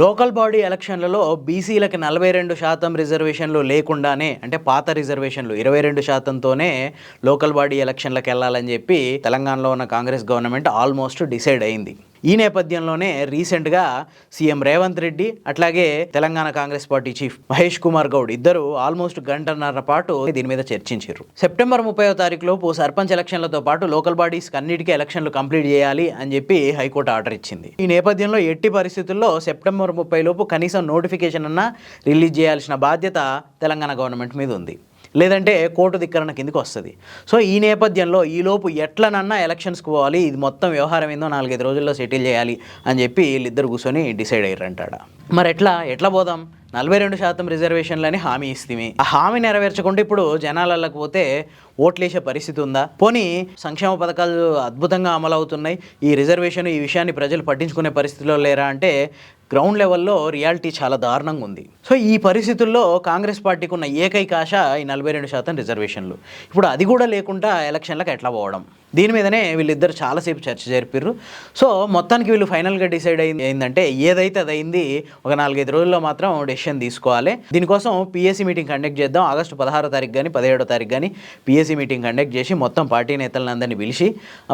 Local body ఎలక్షన్లలో బీసీలకు నలభై రెండు శాతం రిజర్వేషన్లు లేకుండానే అంటే పాత రిజర్వేషన్లు ఇరవై రెండు శాతంతోనే లోకల్ బాడీ ఎలక్షన్లకు వెళ్ళాలని చెప్పి తెలంగాణలో ఉన్న కాంగ్రెస్ గవర్నమెంట్ ఆల్మోస్ట్ డిసైడ్ అయింది. ఈ నేపథ్యంలోనే రీసెంట్గా సీఎం రేవంత్ రెడ్డి అట్లాగే Telangana Congress party chief Mahesh Kumar Goud ఇద్దరు ఆల్మోస్ట్ గంటన్నర పాటు దీని మీద చర్చించారు. సెప్టెంబర్ ముప్పై తారీఖు లోపు సర్పంచ్ ఎలక్షన్లతో పాటు లోకల్ బాడీస్ అన్నిటికీ ఎలక్షన్లు కంప్లీట్ చేయాలి అని చెప్పి హైకోర్టు ఆర్డర్ ఇచ్చింది. ఈ నేపథ్యంలో ఎట్టి పరిస్థితుల్లో సెప్టెంబర్ ముప్పై లోపు కనీసం నోటిఫికేషన్ అన్నా రిలీజ్ చేయాల్సిన బాధ్యత తెలంగాణ గవర్నమెంట్ మీద ఉంది. లేదంటే కోర్టు ధిక్కరణ కిందకి వస్తుంది. సో ఈ నేపథ్యంలో ఈలోపు ఎట్లనన్నా ఎలక్షన్స్కి పోవాలి ఇది మొత్తం వ్యవహారం ఏందో నాలుగైదు రోజుల్లో సెటిల్ చేయాలి అని చెప్పి వీళ్ళిద్దరు కూర్చొని డిసైడ్ అయ్యారంటాడు? మరి ఎట్లా ఎట్లా పోదాం? నలభై రెండు శాతం రిజర్వేషన్లని హామీ ఇస్తుంది ఆ హామీ నెరవేర్చకుండా ఇప్పుడు జనాలకు పోతే ఓట్లేసే పరిస్థితి ఉందా? పోనీ సంక్షేమ పథకాలు అద్భుతంగా అమలు అవుతున్నాయి ఈ రిజర్వేషన్ ఈ విషయాన్ని ప్రజలు పట్టించుకునే పరిస్థితిలో లేరా అంటే గ్రౌండ్ లెవెల్లో రియాలిటీ చాలా దారుణంగా ఉంది. సో ఈ పరిస్థితుల్లో కాంగ్రెస్ పార్టీకి ఉన్న ఏకైక ఆశ ఈ నలభై రెండు శాతం రిజర్వేషన్లు. ఇప్పుడు అది కూడా లేకుండా ఎలక్షన్లకు ఎట్లా పోవడం? దీని మీదనే వీళ్ళిద్దరు చాలాసేపు చర్చ జరిపారు సో మొత్తానికి వీళ్ళు ఫైనల్గా డిసైడ్ అయింది ఏంటంటే ఏదైతే అది అయింది ఒక నాలుగైదు రోజుల్లో మాత్రం డెసిషన్ తీసుకోవాలి. దీనికోసం పిఎస్సి మీటింగ్ కండక్ట్ చేద్దాం. ఆగస్టు పదహారో తారీఖు కానీ పదిహేడో తారీఖు కానీ పిఎస్సి మీటింగ్ కండక్ట్ చేసి మొత్తం పార్టీ నేతలందరినీ పిలిచి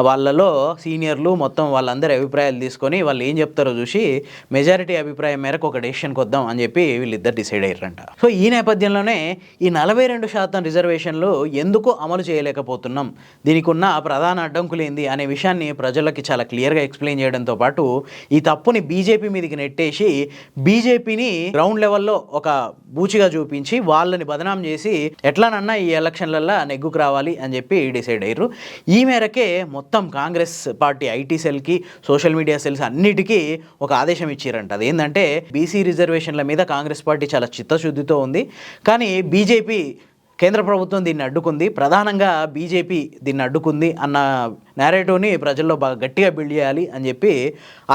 వాళ్ళలో సీనియర్లు మొత్తం వాళ్ళందరి అభిప్రాయాలు తీసుకొని వాళ్ళు ఏం చెప్తారో చూసి మెజారిటీ అభిప్రాయం మేరకు ఒక డెసిషన్కి వద్దాం అని చెప్పి వీళ్ళిద్దరు డిసైడ్ అయ్యారంట. సో ఈ నేపథ్యంలోనే ఈ నలభై రెండు శాతం రిజర్వేషన్లు ఎందుకు అమలు చేయలేకపోతున్నాం? దీనికి ఉన్న ప్రధాన అడ్డంకులు ఏంది? అనే విషయాన్ని ప్రజలకి చాలా క్లియర్గా ఎక్స్ప్లెయిన్ చేయడంతో పాటు ఈ తప్పుని బీజేపీ మీదకి నెట్టేసి బీజేపీని గ్రౌండ్ లెవెల్లో ఒక బూచిగా చూపించి వాళ్ళని బదనాం చేసి ఎట్లానన్నా ఈ ఎలక్షన్లల్లో నెగ్గుకు రావాలి అని చెప్పి డిసైడ్ అయ్యారు. ఈ మేరకే మొత్తం కాంగ్రెస్ పార్టీ ఐటీ సెల్కి సోషల్ మీడియా సెల్స్ అన్నిటికీ ఒక ఆదేశం ఇచ్చారంట. అదేంటంటే బీసీ రిజర్వేషన్ల మీద కాంగ్రెస్ పార్టీ చాలా చిత్తశుద్ధితో ఉంది. కానీ బీజేపీ కేంద్ర ప్రభుత్వం దీన్ని అడ్డుకుంది. ప్రధానంగా బీజేపీ దీన్ని అడ్డుకుంది అన్న నేరేటివ్ని ప్రజల్లో బాగా గట్టిగా బిల్డ్ చేయాలి అని చెప్పి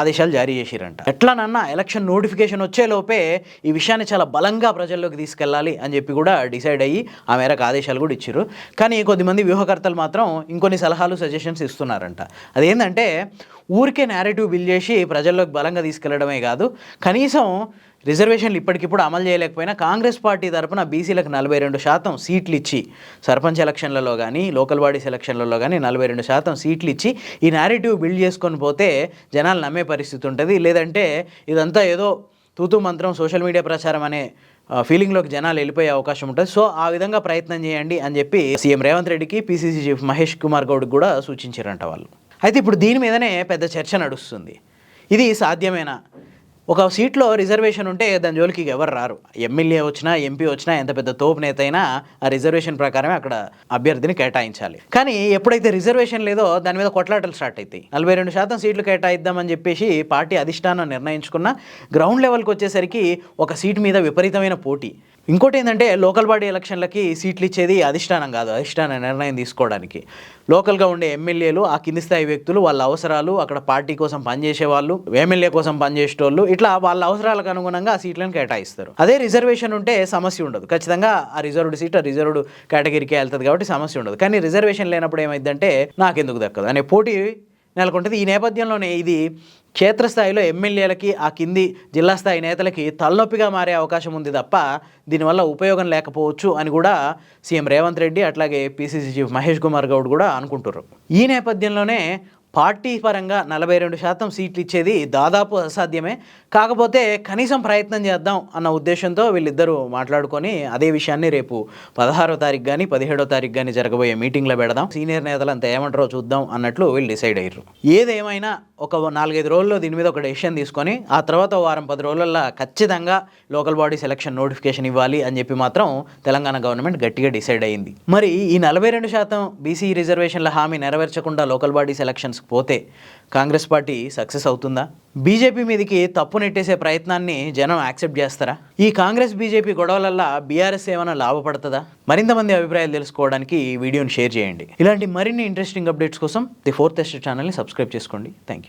ఆదేశాలు జారీ చేసిరంట. ఎట్లానన్నా ఎలక్షన్ నోటిఫికేషన్ వచ్చేలోపే ఈ విషయాన్ని చాలా బలంగా ప్రజల్లోకి తీసుకెళ్ళాలి అని చెప్పి కూడా డిసైడ్ అయ్యి ఆ మేరకు ఆదేశాలు కూడా ఇచ్చారు. కానీ కొద్దిమంది వ్యూహకర్తలు మాత్రం ఇంకొన్ని సలహాలు సజెషన్స్ ఇస్తున్నారంట. అదేంటంటే ఊరికే నేరేటివ్ బిల్డ్ చేసి ప్రజల్లోకి బలంగా తీసుకెళ్ళడమే కాదు. కనీసం రిజర్వేషన్లు ఇప్పటికిప్పుడు అమలు చేయలేకపోయినా కాంగ్రెస్ పార్టీ తరఫున బీసీలకు నలభై రెండు శాతం సీట్లు ఇచ్చి సర్పంచ్ ఎలక్షన్లలో కానీ లోకల్ బాడీస్ ఎలక్షన్లలో కానీ నలభై రెండు శాతం సీట్లు ఇచ్చి ఈ నేరేటివ్ బిల్డ్ చేసుకొని పోతే జనాలు నమ్మే పరిస్థితి ఉంటుంది. లేదంటే ఇదంతా ఏదో తూతూ మంత్రం సోషల్ మీడియా ప్రచారం అనే ఫీలింగ్లోకి జనాలు వెళ్ళిపోయే అవకాశం ఉంటుంది. సో ఆ విధంగా ప్రయత్నం చేయండి అని చెప్పి సీఎం రేవంత్ రెడ్డికి పీసీసీ చీఫ్ మహేష్ కుమార్ గౌడ్కి కూడా సూచించారంట వాళ్ళు. అయితే ఇప్పుడు దీని మీదనే పెద్ద చర్చ నడుస్తుంది. ఇది సాధ్యమేనా? ఒక సీట్లో రిజర్వేషన్ ఉంటే దాని జోలికి ఎవరు రారు. ఎమ్మెల్యే వచ్చినా ఎంపీ వచ్చినా ఎంత పెద్ద తోపు నేత అయినా ఆ రిజర్వేషన్ ప్రకారమే అక్కడ అభ్యర్థిని కేటాయించాలి. కానీ ఎప్పుడైతే రిజర్వేషన్ లేదో దాని మీద కొట్లాటలు స్టార్ట్ అవుతాయి నలభై రెండు శాతం సీట్లు కేటాయిద్దామని చెప్పేసి పార్టీ అధిష్టానం నిర్ణయించుకున్న గ్రౌండ్ లెవెల్కి వచ్చేసరికి ఒక సీట్ మీద విపరీతమైన పోటీ. ఇంకోటి ఏంటంటే లోకల్ బాడీ ఎలక్షన్లకి సీట్లు ఇచ్చేది అధిష్టానం కాదు. అధిష్టాన నిర్ణయం తీసుకోవడానికి. లోకల్గా ఉండే ఎమ్మెల్యేలు ఆ కింది స్థాయి వ్యక్తులు వాళ్ళ అవసరాలు అక్కడ పార్టీ కోసం పనిచేసే వాళ్ళు ఎమ్మెల్యే కోసం పనిచేసేటోళ్ళు ఇట్లా వాళ్ళ అవసరాలకు అనుగుణంగా ఆ సీట్లను కేటాయిస్తారు. అదే రిజర్వేషన్ ఉంటే సమస్య ఉండదు. ఖచ్చితంగా ఆ రిజర్వ్డ్ సీట్ ఆ రిజర్వ్డ్ కేటగిరీకి వెళ్తుంది కాబట్టి సమస్య ఉండదు. కానీ రిజర్వేషన్ లేనప్పుడు ఏమైందంటే నాకెందుకు దక్కదు. అనే పోటీ నెలకొంటుంది. ఈ నేపథ్యంలోనే ఇది క్షేత్రస్థాయిలో ఎమ్మెల్యేలకి ఆ కింది జిల్లా స్థాయి నేతలకి తలనొప్పిగా మారే అవకాశం ఉంది తప్ప దీనివల్ల ఉపయోగం లేకపోవచ్చు అని కూడా సీఎం రేవంత్ రెడ్డి అట్లాగే పీసీసీ చీఫ్ మహేష్ కుమార్ గౌడ్ కూడా అనుకుంటున్నారు. ఈ నేపథ్యంలోనే పార్టీ పరంగా నలభై రెండు శాతం సీట్లు ఇచ్చేది దాదాపు అసాధ్యమే. కాకపోతే కనీసం ప్రయత్నం చేద్దాం అన్న ఉద్దేశంతో వీళ్ళిద్దరూ మాట్లాడుకొని అదే విషయాన్ని రేపు పదహారో తారీఖు కానీ పదిహేడో తారీఖు కానీ జరగబోయే మీటింగ్లో పెడదాం. సీనియర్ నేతలు అంతా ఏమంటారో చూద్దాం అన్నట్లు వీళ్ళు డిసైడ్ అయ్యారు ఏదేమైనా ఒక నాలుగైదు రోజుల్లో దీని మీద ఒక డెసిషన్ తీసుకొని ఆ తర్వాత వారం పది రోజులలో ఖచ్చితంగా లోకల్ బాడీ సెలక్షన్ నోటిఫికేషన్ ఇవ్వాలి అని చెప్పి మాత్రం తెలంగాణ గవర్నమెంట్ గట్టిగా డిసైడ్ అయింది మరి ఈ నలభై రెండు శాతం బీసీ రిజర్వేషన్ల హామీ నెరవేర్చకుండా లోకల్ బాడీ ఎలక్షన్స్కి పోతే కాంగ్రెస్ పార్టీ సక్సెస్ అవుతుందా? బీజేపీ మీదకి తప్పు నెట్టేసే ప్రయత్నాన్ని జనం యాక్సెప్ట్ చేస్తారా? ఈ కాంగ్రెస్ బీజేపీ గొడవలల్లా బీఆర్ఎస్ ఏమైనా లాభపడుతుందా? మరింత మంది అభిప్రాయాలు తెలుసుకోవడానికి ఈ వీడియోని షేర్ చేయండి. ఇలాంటి మరిన్ని ఇంట్రెస్టింగ్ అప్డేట్స్ కోసం ది ఫోర్త్ టెస్ట్ ఛానల్ని సబ్స్క్రైబ్ చేసుకోండి. Thank you